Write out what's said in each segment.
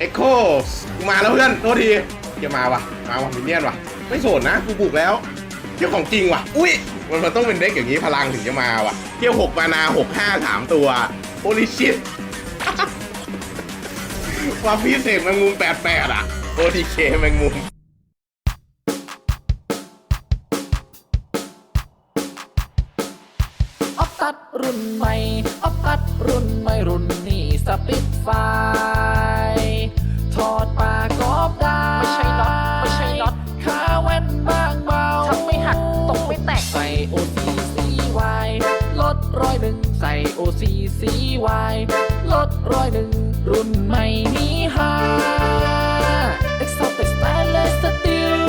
เอ็กโคมาแล้วเพื่อนโทษทีจะมาวะมาวะมินเนี่ยนวะไม่โสดนะกูบุกแล้วเที่ยวของจริงวะอุ้ยมันมันต้องเป็นเด็กอย่างนี้พลังถึงจะมาวะเที่ยวหกมานาหกห้าสามตัวโอลิชิตความพิเศษแมงมุมแปดแปดอะโอทีเคแมงมุมออฟตัดรุ่นใหม่ออฟตัดรุ่นใหม่รุ่นนี้สปิดไฟ ปากกอบได้ ไม่ใช่น็อตไม่ใช่น็อตขาแว่นบางเบาชักไม่หักตกไม่แตก ใส่ OCCY ลดร้อยหนึ่งใส่ OCCY ลดร้อยหนึ่งรุ่นใหม่นี้ฮา Exotic Stainless Steel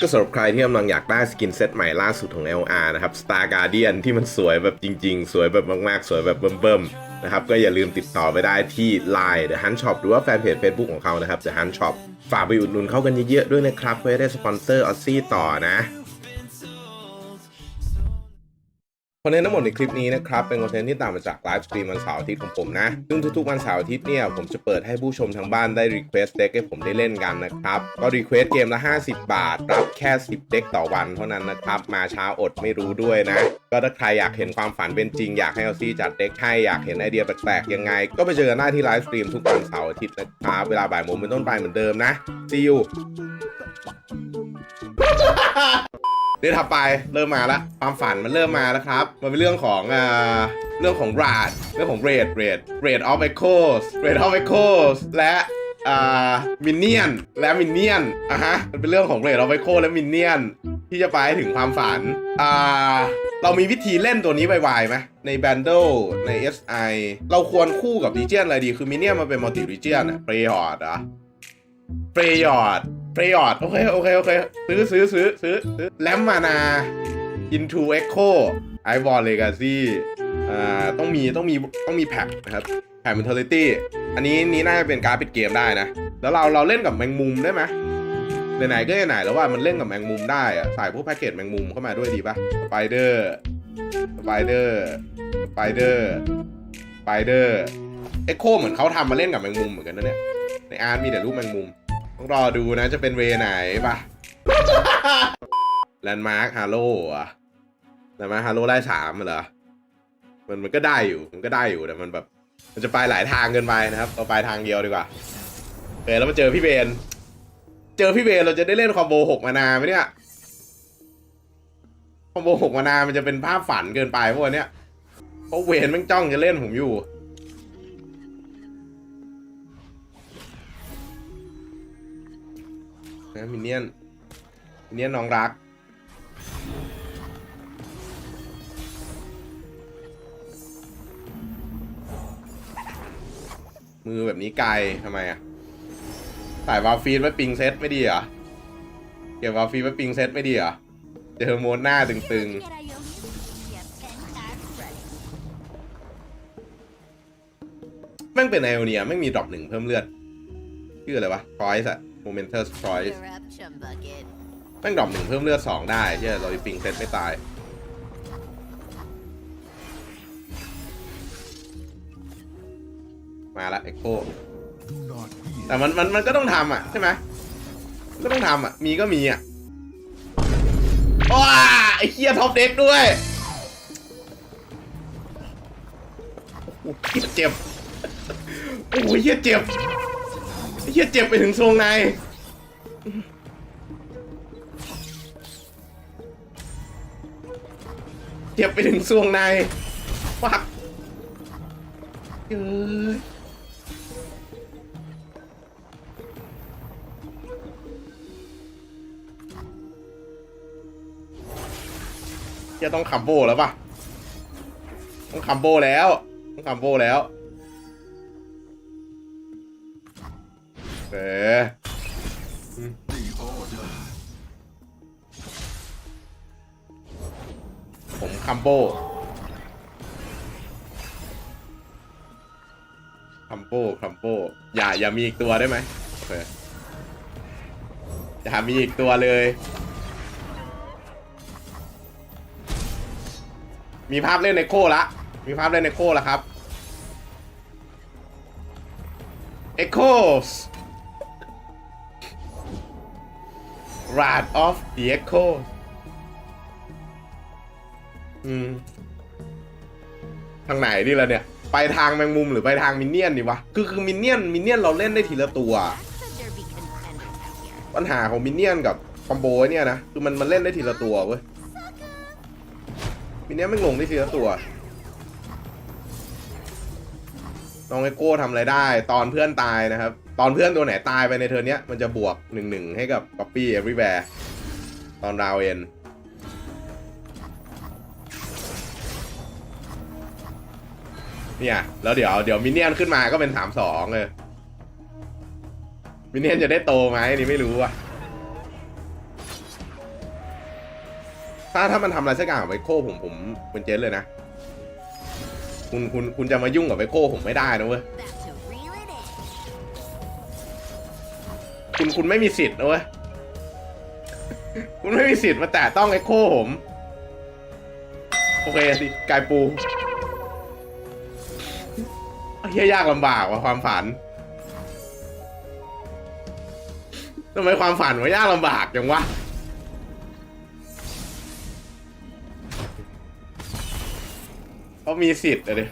ก็สำหรับใครที่กำลังอยากได้สกินเซตใหม่ล่าสุดของ LR นะครับ Star Guardian ที่มันสวยแบบจริง ๆ สวยแบบมาก ๆ สวยแบบเบิ่มๆ นะครับก็อย่าลืมติดต่อไปได้ที่ Line The Hunt Shop หรือว่าแฟนเพจ Facebook ของเขานะครับ The Hunt Shop ฝากไปอุดหนุนเขากันเยอะๆด้วยนะครับเพื่อได้สปอนเซอร์ออซซี่ต่อนะ อนเทนต์ทั้งหมดในคลิปนี้นะครับ เป็นคอนเทนต์ที่ต่างมาจากไลฟ์สตรีมวันเสาร์อาทิตย์ของผมนะ ซึ่งทุกๆวันเสาร์อาทิตย์เนี่ย ผมจะเปิดให้ผู้ชมทางบ้านได้รีเควสเด็กให้ผมได้เล่นกันนะครับ ก็รีเควสเกมละ 50 บาท รับแค่ 10 เด็กต่อวันเท่านั้นนะครับ มาช้าอดไม่รู้ด้วยนะ ก็ถ้าใครอยากเห็นความฝันเป็นจริงอยากให้เอาซี่จัดเด็กให้อยากเห็นไอเดียแปลกๆยังไง ก็ไปเจอกันหน้าที่ไลฟ์สตรีมทุกวันเสาร์อาทิตย์นะครับเวลาบ่ายโมงเป็นต้นไปเหมือนเดิมนะ see you เดี๋ยวถัดไปเริ่มมาแล้วความฝันมันเริ่มมาแล้วครับ มันเป็นเรื่องของอ่าเรื่องของราดเรื่องของเรดเรดเรดออฟเอ็กโคสเรดออฟเอ็กโคสและอ่ามินเนี่ยนและมินเนี่ยนอะฮะมันเป็นเรื่องของเรดออฟเอ็กโคและมินเนี่ยนที่จะไปให้ถึงความฝันอ่าเรามีวิธีเล่นตัวนี้ไวๆไหมในแบนเดิลใน SI เราควรคู่กับรีเจียนอะไรดี คือมินเนี่ยนมันเป็นมัลติรีเจียนอะเปรยอร์ดอะเฟรยอร์ดเฟรยอร์ดโอเคโอเคโอเคซื้อซื้อซื้อซื้อซื้อแลมมานา into echo i v o r legacy อ่าต้องมีต้องมีต้องมีแพ็คนะครับแพ็ค mentality อันนี้นี้น่าจะเป็นการปิดเกมได้นะ แล้วเราเราเล่นกับแมงมุมได้ไหมไหนๆก็ไหนแล้วว่ามันเล่นกับแมงมุมได้อะใส่พวกแพ็กเกจแมงมุมเข้ามาด้วยดีปะสไปเดอร์สไปเดอร์สไปเดอร์สไปเดอร์เอ็กโคเหมือนเขาทำมาเล่นกับแมงมุมเหมือนกันนะเนี่ยในอาร์ตมีแต่รูปแมงมุม ต้องรอดูนะจะเป็นเวไหนปะแลนด์มาร์คฮาโลอะแลนด์มาร์คฮาโลได้สามเหรอ มันมันก็ได้อยู่ มันก็ได้อยู่แต่มันแบบ มันจะไปหลายทางเกินไปนะครับเอาไปทางเดียวดีกว่าเออแล้วมาเจอพี่เบน เจอพี่เบนเราจะได้เล่นคอมโบหกมานาไหมเนี่ย คอมโบหกมานามันจะเป็นภาพฝันเกินไปพวกเนี้ยเพราะเวนม่งจ้องจะเล่นผมอยู่ นะมินเนี่ยนมินเนี่ยนน้องรัก มือแบบนี้ไกลทำไมอะใส่วาฟีดไว้ปิงเซตไม่ดีเหรอเก็บวาฟีดไว้ปิงเซตไม่ดีเหรอเจอโมนหน้าตึงๆแม่งเป็นไอโอเนียแม่งมีดรอปหนึ่งเพิ่มเลือดชื่ออะไรวะ Choice อะ Momentous Choice แม่งดรอปหนึ่งเพิ่มเลือดสองได้เช่เราปิงเซตไม่ตาย มาละเอ็กโคแต่มันมันมันก็ต้องทำอะใช่ไหมมันก็ต้องทำอะ มีก็มีอะว้าไอ้เคียท็อปเด็กด้วยโอ้โหเหี้ยเจ็บโอ้โหเฮียเจ็บไอ้ เฮียเจ็บไปถึงทรงในเจ็บไปถึงซวงในฟักเอ้ยจะต้องคัมโบแล้วปะต้องคัมโบแล้ว ต้องคัมโบแล้ว อผมคัมโบคัมโบคัมโบอย่าอย่ามีอีกตัวได้ไหมโอเคอย่ามีอีกตัวเลย มีภาพเล่นในโคละ มีภาพเล่นในโคละครับ Echoes r a t of the Echo อืม ทางไหนนี่ละเนี่ย ไปทางแมงมุมหรือไปทางมินเนี่ยนดีวะ คือคือมินเนี่ยนมินเนี่ยนเราเล่นได้ทีละตัว ปัญหาของมินเนี่ยนกับคอมโบเนี่ยนะ คือมันมันเล่นได้ทีละตัวเว้ย มินเนี่ยนไม่งลงได้ทีละตัวน้องเอโก้ทำอะไรได้ ตอนเพื่อนตายนะครับ ตอนเพื่อนตัวไหนตายไปในเทอร์นเนี้ยมันจะบวกหนึ่งหนึ่งให้กับป๊อปปี้เอ r y ี h แวร์ตอนราวเอ็นเนี่ยแล้วเดี๋ยวเดี๋ยวมินเนี่ยนขึ้นมาก็เป็นสามสองเลยมินเนี่ยนจะได้โตไหมนนี่ไม่รู้อะถ้าถ้ามันทำอะไรสักอย่างกับไวโก้ผมผมเป็นเจนเลยนะ คุณคุณคุณจะมายุ่งกับไวโก้ผมไม่ได้นะเว้ย คุณคุณไม่มีสิทธิ์นะเว้ยคุณไม่มีสิทธิ์มาแตะต้องไอโก้ผม โอเคสิกายปูเฮียยากลำบากว่ะความฝันทำไมความฝันมันยากลำบากจังวะเขามีสิทธิ์อะดิ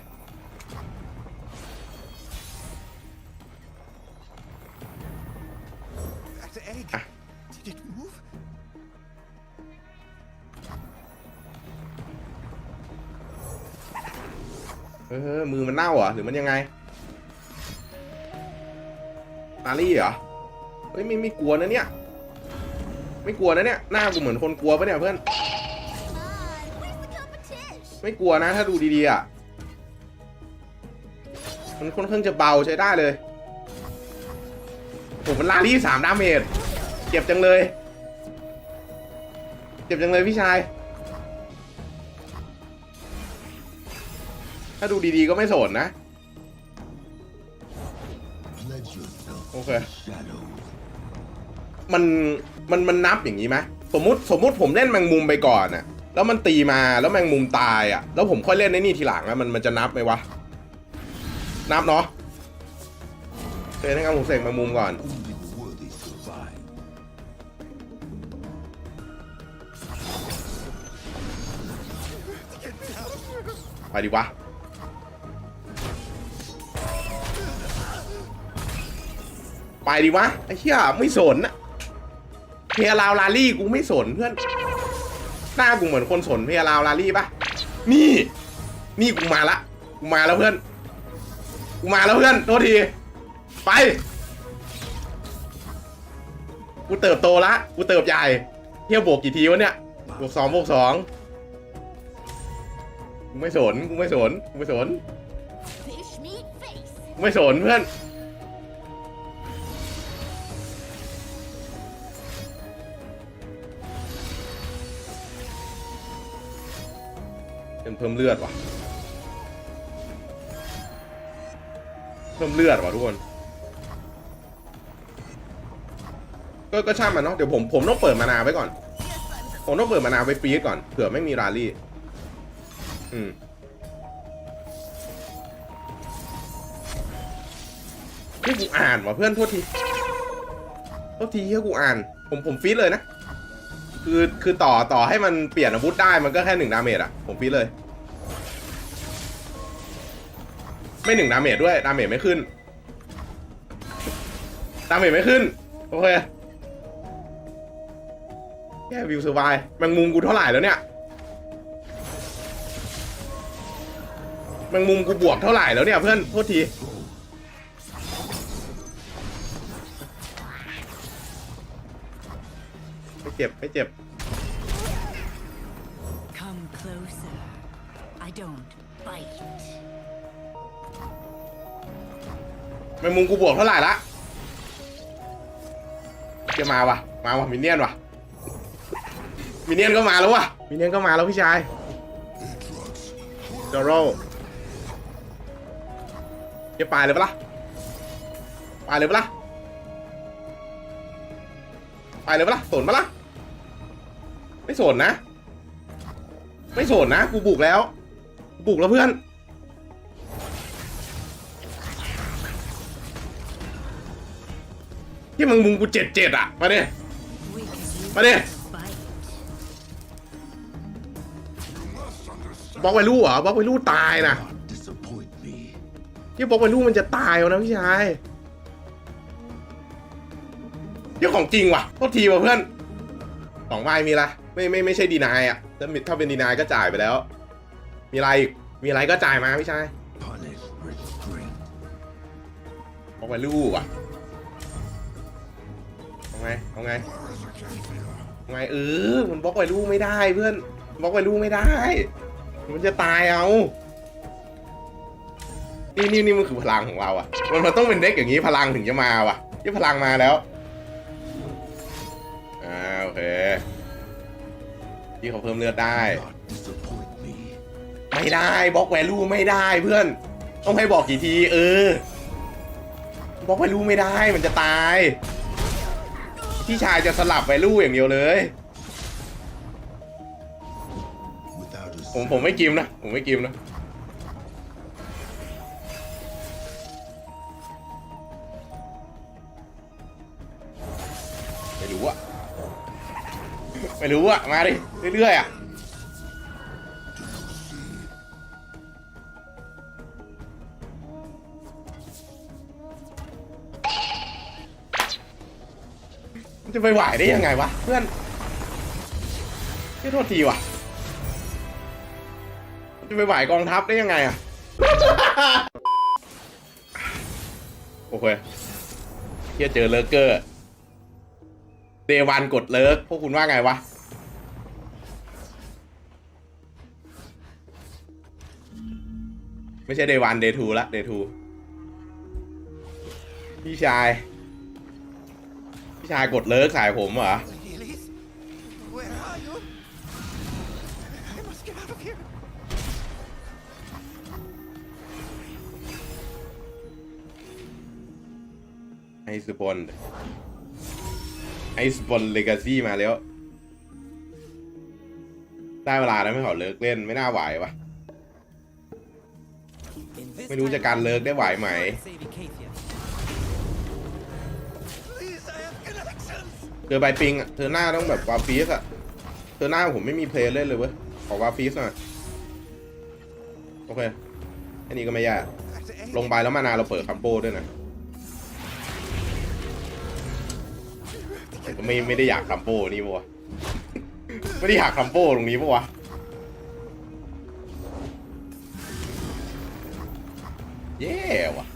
เออมือมันเน่าเหรอหรือมันยังไงตาลี่เหรอเฮ้ยไม่ไม่กลัวนะเนี่ย ไม่กลัวนะเนี่ยหน้ากูเหมือนคนกลัวปะเนี่ยเพื่อนไม่กลัวนะ ถ้าดูดีๆอะมันค่อนข้างจะเบาใช้ได้เลยโอ้มันลาลี่สามดาเมจเจ็บจังเลย เจ็บจังเลยพี่ชาย ถ้าดูดีๆก็ไม่สนนะ โอเค มัน มัน มันนับอย่างนี้ไหมสมมติ สมมติผมเล่นแมงมุมไปก่อนอะแล้วมันตีมา แล้วแมงมุมตายอะแล้วผมค่อยเล่นในนี่ทีหลังอะมัน มันจะนับไหมวะ นับเนาะโอเคถ้างั้นผมเสกแมงมุมก่อนไปดีวะ ไปดีวะไอ้เหี้ยไม่สนอะเพียราวลาลี่กูไม่สนเพื่อน หน้ากูเหมือนคนสนเพียราวลาลี่ปะนี่ นี่กูมาละกูมาแล้วเพื่อนกูมาแล้วเพื่อนโทษทีไป กูเติบโตละกูเติบใหญ่เที่ยวโบกกี่ทีวะเนี่ยบวกสองบวกสองกูไม่สนกูไม่สนกูไม่สนกูไม่สนเพื่อน เป็นเพิ่มเลือดว่ะ เพิ่มเลือดว่ะทุกคน ก็ก็ช่างมันเนาะ เดี๋ยวผมผมต้องเปิดมานาไว้ก่อน ผมต้องเปิดมานาไว้ฟรีดก่อน เผื่อไม่มีราลี่ อืมที่กูอ่านว่ะเพื่อนโทษทีโทษทีที่กูอ่าน ผมผมฟีดเลยนะ คือคือต่อต่อให้มันเปลี่ยนอาวุธได้มันก็แค่หนึ่งดาเมจอะผมฟีดเลย ไม่หนึ่งดาเมจด้วยดาเมจไม่ขึ้นดาเมจไม่ขึ้น โอเคแค่วิวสบายแมงมุมกูเท่าไหร่แล้วเนี่ยแมงมุมกูบวกเท่าไหร่แล้วเนี่ยเพื่อนโทษที เจ็บไม่เจ็บ Come closer. I don't bite. แมงมุมกูบวกเท่าไหร่ละจะมาว่ะมาว่ะมินเนี่ยนว่ะมินเนี่ยนก็มาแล้วว่ะมินเนี่ยนก็มาแล้วพี่ชายดอโรจะปลายเลยปะล่ะปลายเลยปะล่ะปลายเลยปะล่ะสนปะล่ะ ไม่สนนะ ไม่สนนะ กูบุกแล้ว บุกแล้วเพื่อน ที่มึงมุงกูเจ็ดเจ็ดอะ มาดิ We could use มาดิ a bite. บล็อกไวลูเหรอบล็อกไวลูตายนะที่บล็อกไวลูมันจะตายเอานะพี่ชายเรื่องของจริงว่ะโทษทีว่ะเพื่อนสองใบมีละ ไม่ไม่ไม่ใช่ดีนายอะถ้าถ้าเป็นดีนายก็จ่ายไปแล้ว มีอะไรอีกมีอะไรก็จ่ายมาพี่ชาย Punish restraint. บล็อกไวลูว่ะเอาไงเอาไงเอาไงเออมันบล็อกไวลูไม่ได้เพื่อนบล็อกไวลูไม่ได้ มันจะตายเอานี่นี่นี่มันคือพลังของเราอะมันมันต้องเป็นเด็กอย่างนี้พลังถึงจะมาว่ะที่พลังมาแล้วอ่าโอเค ที่เขาเพิ่มเลือดได้ Not disappoint me. ไม่ได้บล็อกแวลูไม่ได้เพื่อน ต้องให้บอกกี่ที เออบล็อกแวลูไม่ได้มันจะตาย พี่ชายจะสลับแวลูอย่างเดียวเลย Without a ผมผมไม่กิมนะ ผมไม่กิมนะไม่รู้อะ ไม่รู้อะมาดิ เรื่อยๆอะมันจะไปไหวได้ยังไงวะ เพื่อนที่โทษทีว่ะจะไปไหวกองทัพได้ยังไงอะโอเคเฮียเจอเลร์เกอร์ เดวันกดเลิก พวกคุณว่าไงวะ ไม่ใช่เดวันเดทูละเดทูพี่ชาย พี่ชายกดเลิกสายผมเหรอ Achilles? Where are you? I must ไอสปอนไอสปอนเลกาซี่มาแล้ว ได้เวลาแล้วไม่ขอเลิกเล่นไม่น่าไหววะไม่รู้จะการเลิกได้ไหวไหม เจอใบปิงอะ เธอหน้าต้องแบบวาฟีสอะ เธอหน้าผมไม่มีเพลย์เล่นเลยเว้ย ขอวาฟีสหน่อย โอเค อันนี้ก็ไม่ยาก ลงไปแล้วมานาเราเปิดคัมโบด้วยนะ ไม่ไม่ได้อยากคัมโบนี่ปะวะไม่ได้อยากคัมโบตรงนี้ปะวะเย่ว่ะ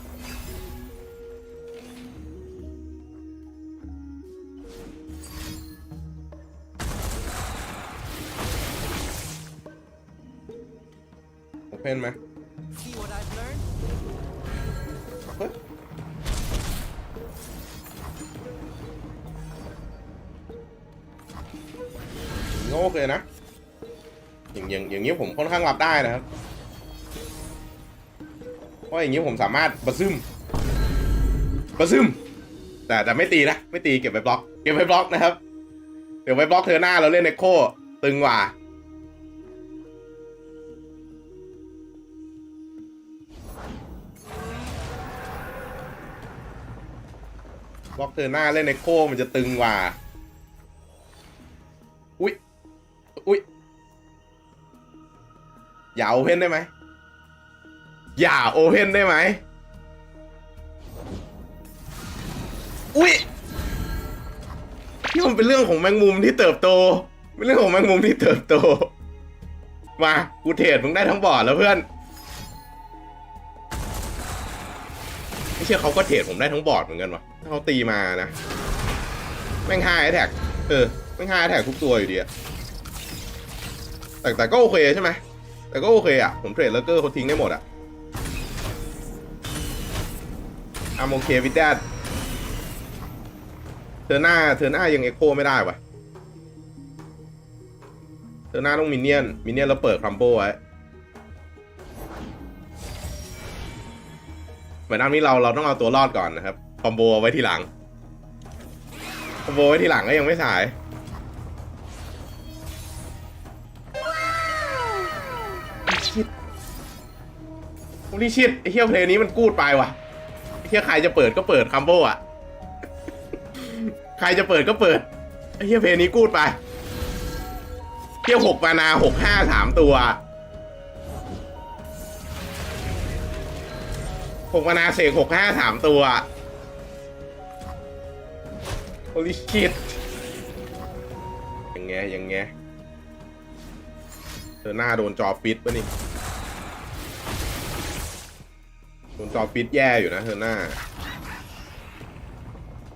โอเพนไหม อย่างนี้โอเคนะ อย่างอย่างอย่างนี้ผมค่อนข้างรับได้นะครับเพราะอย่างนี้ผมสามารถบะซึมบะซึม แต่แต่ไม่ตีนะ ไม่ตีเก็บไว้บล็อก เก็บไว้บล็อกนะครับ เดี๋ยวไว้บล็อกเธอหน้าเราเล่นเอ็โคตึงกว่าบล็อกเธอหน้าเล่นเอ็โคมันจะตึงกว่า อุ๊ยอุ๊ย อย่าโอเพนได้ไหม อย่าโอเพนได้ไหม อุ๊ยที่มันเป็นเรื่องของแมงมุมที่เติบโต เป็นเรื่องของแมงมุมที่เติบโต มา กูเทรดมึงได้ทั้งบอร์ดแล้วเพื่อน ไม่เชื่อเขาก็เทรดผมได้ทั้งบอร์ดเหมือนกันวะถ้าเขาตีมานะ แม่งห้าแท็ก เออ แม่งห้าแท็กทุกตัวอยู่ดีอะแต่แต่ก็โอเคใช่ไหม แต่ก็โอเคอะผมเทรดแล้วเกอร์เขาทิ้งได้หมดอะอามโอเควิดแดดเธอหน้าเธอหน้ายังเอ็กโคไม่ได้วะเธอหน้าต้องมินเนี่ยน มินเนี่ยนแล้วเปิดครัมโบไว้เหมือนอันนี้เราเราต้องเอาตัวรอดก่อนนะครับ คอมโบไว้ทีหลัง คอมโบไว้ทีหลังก็ยังไม่สาย โอ้ยชิดไอ้เฮียเพลงนี้มันกูดไปว่ะไอ้เฮียใครจะเปิดก็เปิดคัมโบอะ ใครจะเปิดก็เปิดไอ้เฮียเพลงนี้กูดไปเที่ยวหกมานาหกห้าสามตัวหกมานาเสกหกห้าสามตัว holy shit ยังไงยังไงเธอหน้าโดนจอปิดปะนี่ นจอฟิตแย่อยู่นะเธอหน้า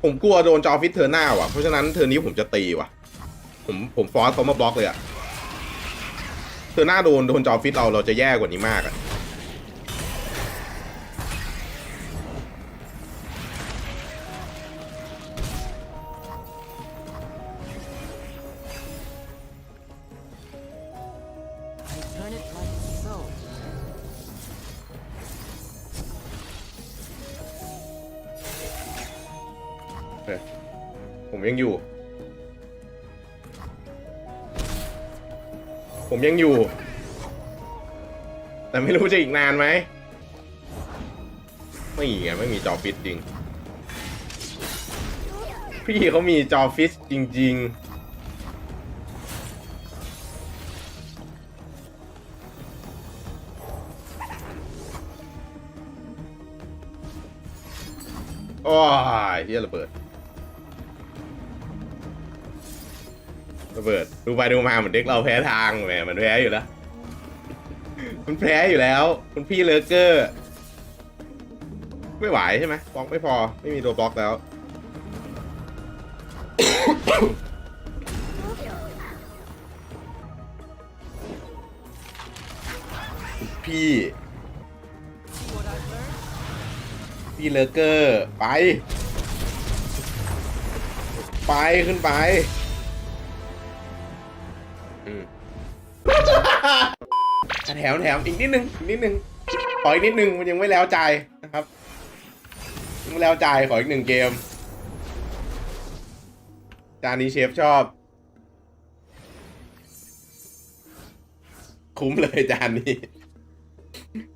ผมกลัวโดนจอฟิตเธอหน้าว่ะ เพราะฉะนั้นเธอนี้ผมจะตีว่ะ ผมผมฟอสเขามาบล็อกเลยอะเธอหน้าโดนโดนจอฟิตเราเราจะแย่กว่านี้มากอะ ยังอยู่ แต่ไม่รู้จะอีกนานไหมไม่ไงไม่มีจอฟิตจริง พี่เขามีจอฟิตจริง ๆโอ้ยเฮียระเบิด ระเบิดดูไปดูมาเหมือนเด็กเราแพ้ทางแหมมันแพ้อยู่แล้วมันแพ้อยู่แล้วคุณพี่เลเกอร์ไม่ไหวใช่ไหมบล็อกไม่พอไม่มีตัวบล็อกแล้วพี่ พี่เลเกอร์ ไป ไปขึ้นไป แถมแถมอีกนิดนึงอีกนิดนึงขออีกนิดนึงมันยังไม่แล้วใจนะครับยังไม่แล้วใจขออีกหนึ่งเกม จานนี้เชฟชอบ คุ้มเลยจานนี้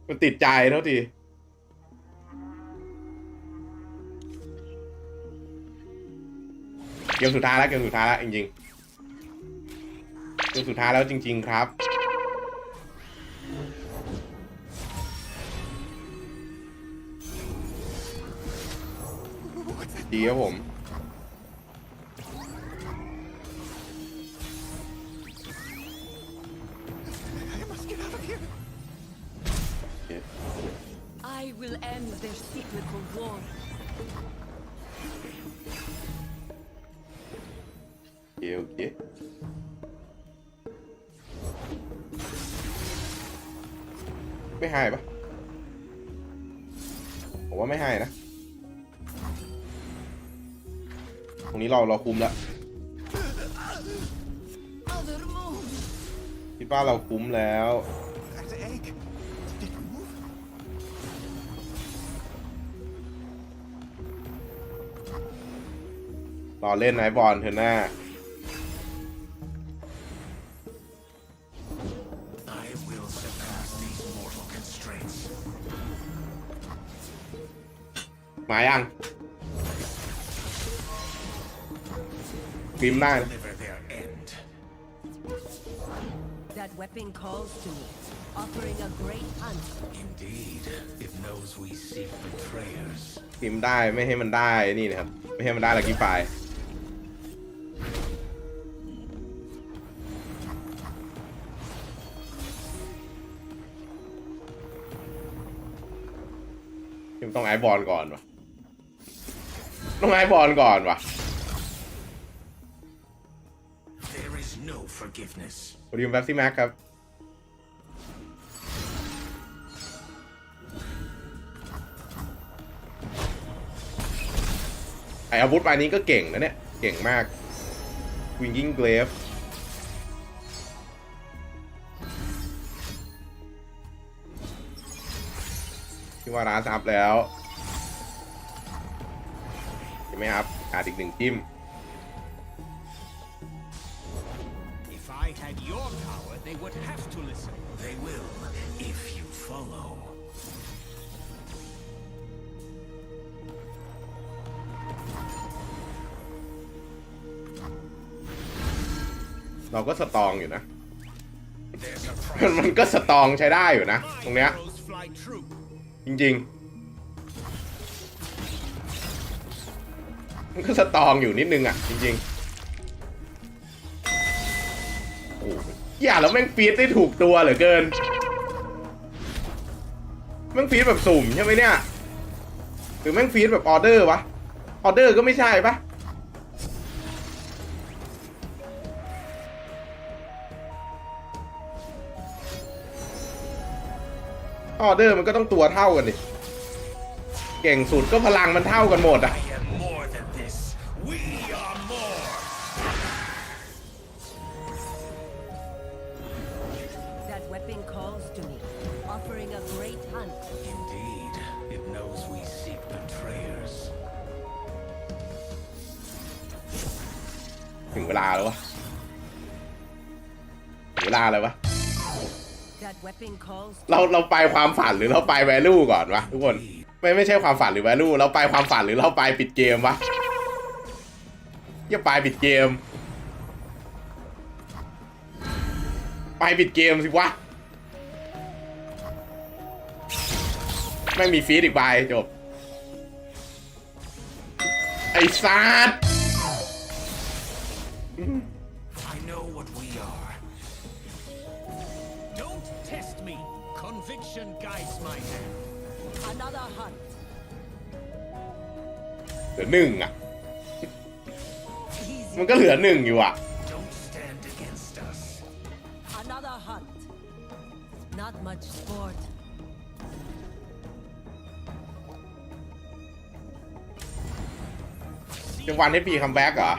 มันติดใจเท่าทีเกมสุดท้ายแล้วเกมสุดท้ายแล้วจริงๆเกมสุดท้ายแล้วจริง ๆ ครับ ดีครับผม I must get out of here. I will end their cyclical war. โอเคโอเคไม่ให้ปะผมว่าไม่ให้นะ ตรงนี้เราเราคุมแล้วพี่ป้าเราคุ้มแล้วรอเล่นไนบอลเถอะน้ามายัง ฟิล์มได้นะ Deliver their end. That weapon calls to me, offering a great hunt. Indeed, it knows we seek betrayers. ฟิล์มได้ไม่ให้มันได้นี่นะครับ ไม่ให้มันได้ลักกี้ไฟฟิล์มต้องไอบอลก่อนวะต้องไอบอลก่อนวะ no forgiveness. วัสดีคุณแบ็ซี่แม็กครับไออาวุธใบนี้ก็เก่งนะเนี่ย เก่งมากวิงกิ้งเกรฟที่ว่าร้านซับแล้วใช่ไหมครับขาดอีกหนึ่งจิ้ม They would have to listen. They will, if you follow. There's เราก็สตรองอยู่นะ a มัน price. ก็สตรองใช้ได้อยู่นะ ตรง My เนี้ย arrows fly true. จริงๆ มันก็สตรองอยู่นิดนึงอะ จริงๆ อย่าแล้วแม่งฟีดได้ถูกตัวเหลือเกินแม่งฟีดแบบสุ่มใช่ไหมเนี่ยหรือแม่งฟีดแบบออเดอร์วะออเดอร์ก็ไม่ใช่ปะออเดอร์มันก็ต้องตัวเท่ากันดิเก่งสุดก็พลังมันเท่ากันหมดอะ เวลาแล้ววะถึงเวลาแล้ววะ That weapon calls. เราเราไปความฝันหรือเราไปแวลูก่อนวะทุกคนไม่ไม่ใช่ความฝันหรือแวลูเราไปความฝันหรือเราไปปิดเกมวะอย่าไปปิดเกม ไปปิดเกมสิวะไม่มีฟีดอีกใบจบ ไอ้ซาด I know what we are. Don't test me. Conviction guides my hand. Another hunt. เหลือหนึ่งอะ Easy. มันก็เหลือหนึ่งอยู่อะ Don't stand against us. Another hunt. Not much sport. จะวันให้ปีคัมแบ็กเหรอ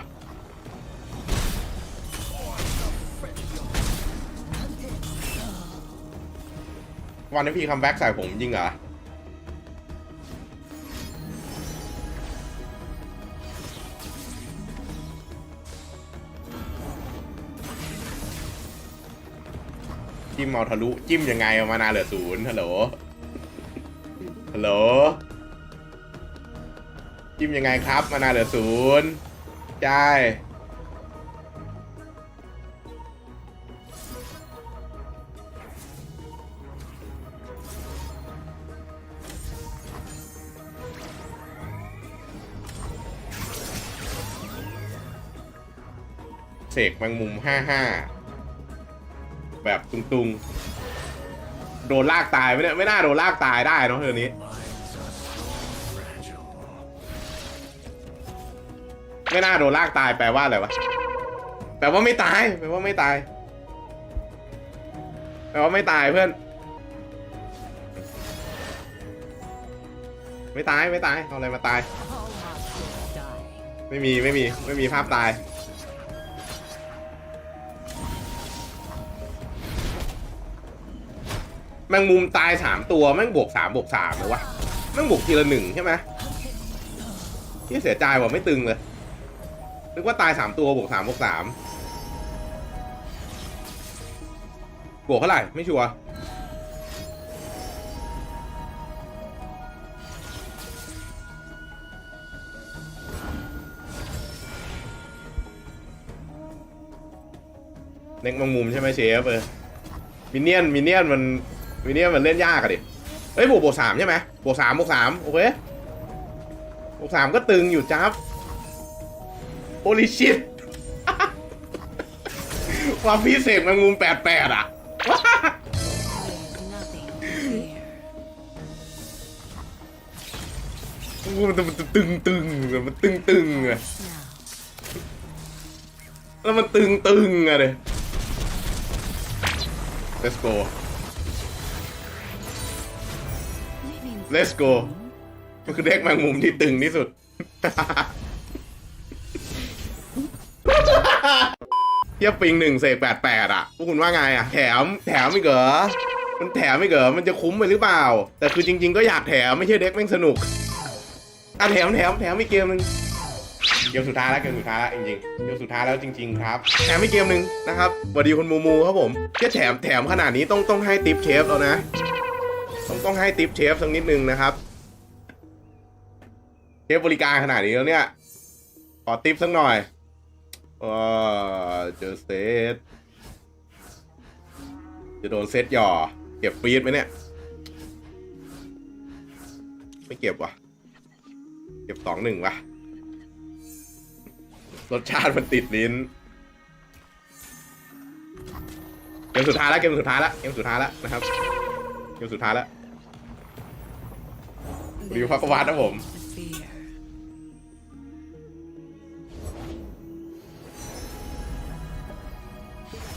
วันให้พี่คัมแบ็กใส่ผมจริงเหรอจิ้มเอาทะลุจิ้มยังไงมานาเหลือศูนย์ฮัลโหลฮัลโหลจิ้มยังไงครับมานาเหลือศูนย์ใช่ กแมงมุมห้าห้าแบบตุงๆ โดนลากตายไม่ได้ไม่น่าโดนลากตายได้เนอะเรื่องนี้ไม่น่าโดนลากตายแปลว่าอะไรวะ แปลว่าไม่ตาย แปลว่าไม่ตาย แปลว่าไม่ตายเพื่อน ไม่ตายไม่ตายเอาอะไรมาตาย ไม่มีไม่มีไม่มีภาพตาย แมงมุมตายสามตัวแม่งบวกสามบวกสามเลยวะแม่งบวกทีละหนึ่งใช่ไหมที่เสียใจว่ะไม่ตึงเลยนึกว่าตายสามตัวบวกสามบวกสามบวกเท่าไหร่ไม่ชัวร์เล็กมางมุมใช่ไหมเชฟเออมินเนี่ยนมินเนี่ยนมัน มินเนี่ยมันเล่นยากอะดิเฮ้ยบวกบวกสามใช่ไหมบวกสามบวกสามโอเคบวกสามก็ตึงอยู่จ้าบโอลิชิตความพิเศษมงมุมแปดแปดอะมันตึงตึงมันตึงตึงอะแล้วมันตึงตึงอะเลย let's go let's go มันคือเด็กแมงมุมที่ตึงที่สุด เทียบปิงหนึ่งเสกแปดแปดอะ พวกคุณว่าไงอะ แถม แถมไม่เหรอ มันแถมไม่เหรอ มันจะคุ้มไปหรือเปล่า แต่คือจริง ๆ ก็อยากแถมไม่ใช่เด็กแม่งสนุก อะแถมแถมแถมอีกเกมหนึ่งเกมสุดท้ายแล้วเกมสุดท้ายแล้วจริงๆเกมสุดท้ายแล้วจริง ๆ ครับแถมอีกเกมหนึ่งนะครับสวัสดีคุณมูมูครับผมแค่แถมแถมขนาดนี้ต้องต้องให้ติปเชฟแล้วนะ ต้องต้องให้ติปเชฟสักนิดนึงนะครับ เชฟบริการขนาดนี้แล้วเนี่ย ขอติปสักหน่อยว้าเจอเซตจะโดนเซตหย่อ เก็บฟีดไหมเนี่ย ไม่เก็บว่ะ เก็บสองหนึ่งว่ะ รสชาติมันติดลิ้นเกมสุดท้ายแล้วเกมสุดท้ายแล้วเกมสุดท้ายแล้วนะครับเกมสุดท้ายแล้ว รีวิวพักวาดนะผม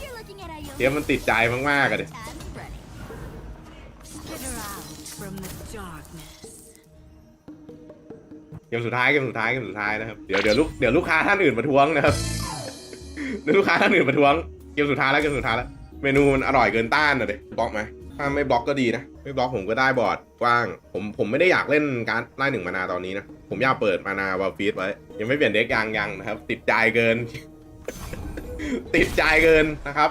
You're looking at เกมมันติดใจมากๆอะดิ เกมสุดท้ายเกมสุดท้ายเกมสุดท้ายนะครับ เดี๋ยวเดี๋ยวลูกเดี๋ยวลูกค้าท่านอื่นมาทวงนะครับเดี๋ยวลูกค้าท่านอื่นมาทวง เกมสุดท้ายแล้วเกมสุดท้ายแล้ว เมนูมันอร่อยเกินต้านอะดิบอกไหม ถ้าไม่บล็อกก็ดีนะ ไม่บล็อกผมก็ได้บอร์ดกว้าง ผมผมไม่ได้อยากเล่นการดไล่หนึ่งมานาตอนนี้นะ ผมอยากเปิดมานาวาฟีดไว้ ยังไม่เปลี่ยนเด็กยังยังนะครับ ติดใจเกิน ติดใจเกินนะครับ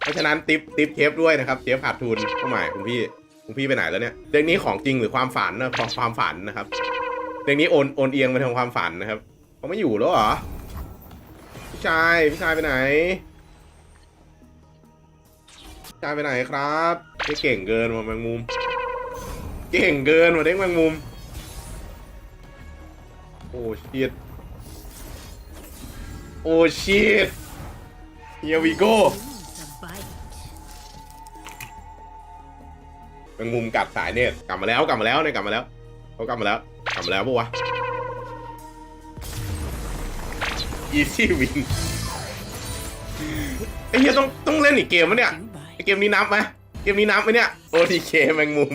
เพราะฉะนั้นติปติปเทปด้วยนะครับเทปขาดทุนก็หมายคุณพี่คุณพี่ไปไหนแล้วเนี่ยเรื่องนี้ของจริงหรือความฝันนะความความฝันนะครับเรื่องนี้โอนโอนเอียงไปทางความฝันนะครับเขาไม่อยู่แล้วเหรอพี่ชายพี่ชายไปไหน พี่ายไปไหนครับเก่งเกินว่ะแมงมุม เก่งเกินว่ะเด็กแมงมุม โอ้ชิตโอ้ชิต here we go แมงมุมกัดสายเนตรกลับมาแล้วกลับมาแล้วเนี่ยกลับมาแล้วเขากลับมาแล้วกลับมาแล้วปะวะ easy win ไอ้เหี้ยต้องต้องเล่นอีกเกมมะเนี่ย เกมนี้นับไหมเกมนี้นับไหมเนี่ย OTK แมงมุม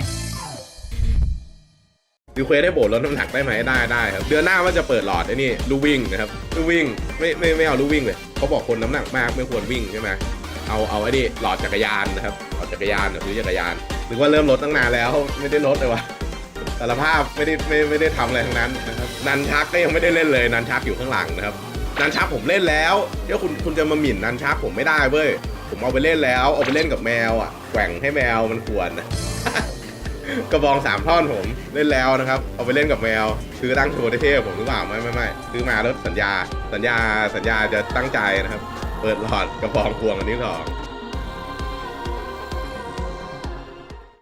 รีเควสให้โบดลดน้ำหนักได้ไหมได้ได้ครับเดือนหน้าว่าจะเปิดหลอดไอ้นี่ลูวิ่งนะครับลูวิ่งไม่ไม่ไม่เอาลูวิ่งเลยเขาบอกคนน้ำหนักมากไม่ควรวิ่งใช่ไหมเอาเอาไอ้นี่หลอดจักรยานนะครับหลอดจักรยานเดี๋ยวซื้อจักรยานนึกว่าเริ่มลดตั้งนานแล้วไม่ได้ลดเลยวะสารภาพไม่ได้ไม่ไม่ได้ทำอะไรทั้งนั้นนะครับนันชักก็ยังไม่ได้เล่นเลยนันชักอยู่ข้างหลังนะครับนันชักผมเล่นแล้วเดี๋ยวคุณคุณจะมาหมิ่นนันชักผมไม่ได้เว้ย ผมเอาไปเล่นแล้ว เอาไปเล่นกับแมวอะแกว่งให้แมวมันควนกระบองสามท่อนผมเล่นแล้วนะครับ เอาไปเล่นกับแมว ซื้อตั้งโชว์เท่ๆผมหรือเปล่าไม่ไม่ไม่ซื้อมาแล้วสัญญา สัญญาสัญญาจะตั้งใจนะครับ เปิดหลอดกระบองพวงอันนี้สอง